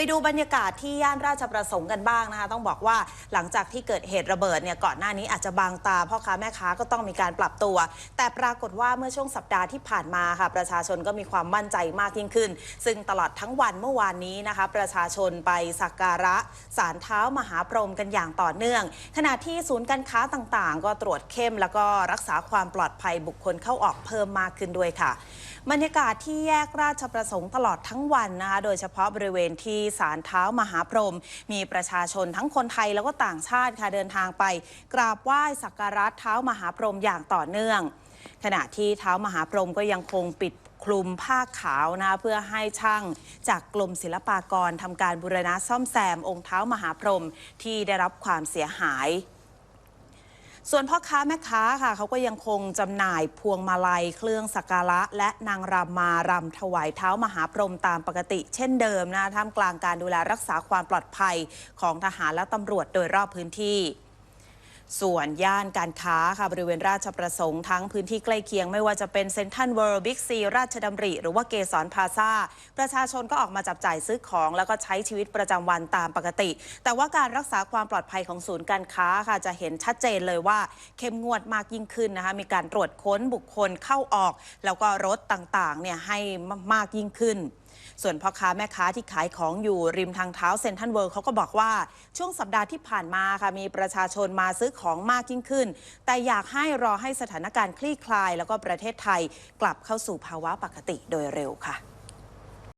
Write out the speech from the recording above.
ไปดูบรรยากาศที่ย่านราชประสงค์กันบ้างนะคะ ต้องบอกว่าหลังจากที่เกิดเหตุระเบิดเนี่ยก่อนหน้านี้อาจจะบางตาพ่อค้าแม่ค้าก็ต้องมีการปรับตัว แต่ปรากฏว่าเมื่อช่วงสัปดาห์ที่ผ่านมาค่ะประชาชนก็มีความมั่นใจมากยิ่งขึ้น ซึ่งตลอดทั้งวันเมื่อวานนี้นะคะ ประชาชนไปสักการะสารเท้ามหาพรหมกันอย่างต่อเนื่อง ขณะที่ศูนย์การค้าต่างๆ ก็ตรวจเข้ม แล้วก็รักษาความปลอดภัยบุคคลเข้าออกเพิ่มมากขึ้นด้วยค่ะ บรรยากาศที่แยกราชประสงค์ตลอดทั้งวันนะคะโดยเฉพาะบริเวณที่ศาลเท้ามหาพรหมมีประชาชนทั้งคนไทยแล้วก็ต่างชาติค่ะเดินทางไป กราบไหว้สักการะเท้ามหาพรหมอย่างต่อเนื่อง ขณะที่เท้ามหาพรหมก็ยังคงปิดคลุมผ้าขาวนะคะเพื่อให้ช่างจากกรมศิลปากรทำการบูรณะซ่อมแซมองค์เท้ามหาพรหมที่ได้รับความเสียหาย ส่วนพ่อค้าแม่ค้าค่ะเขาก็ยังคงจำหน่ายพวงมาลัย เครื่องสักการะ และนางรำมารำถวายเท้ามหาพรหมตามปกติ เช่นเดิมนะท่ามกลางการดูแลรักษาความปลอดภัยของทหารและตำรวจโดยรอบพื้นที่ ส่วนย่านการค้าค่ะบริเวณราชประสงค์ทั้งพื้นที่ใกล้เคียงไม่ว่าจะเป็นเซ็นทรัลเวิลด์บิ๊กซีราชดำริ หรือว่าเกสรพาซาประชาชนก็ออกมาจับจ่ายซื้อของ แล้วก็ใช้ชีวิตประจำวันตามปกติ แต่ว่าการรักษาความปลอดภัยของศูนย์การค้าค่ะจะเห็นชัดเจนเลยว่า เข้มงวดมากยิ่งขึ้นนะคะมีการตรวจค้นบุคคลเข้าออก แล้วก็รถต่างๆเนี่ยให้มากยิ่งขึ้นส่วนพ่อค้าแม่ค้าที่ขายของอยู่ริมทางเท้าเซ็นทรัลเวิลด์เขาก็บอกว่าช่วงสัปดาห์ที่ผ่านมาค่ะมีประชาชนมาซื้อของมากยิ่งขึ้น แต่อยากให้รอให้สถานการณ์คลี่คลาย แล้วก็ประเทศไทยกลับเข้าสู่ภาวะปกติโดยเร็วค่ะ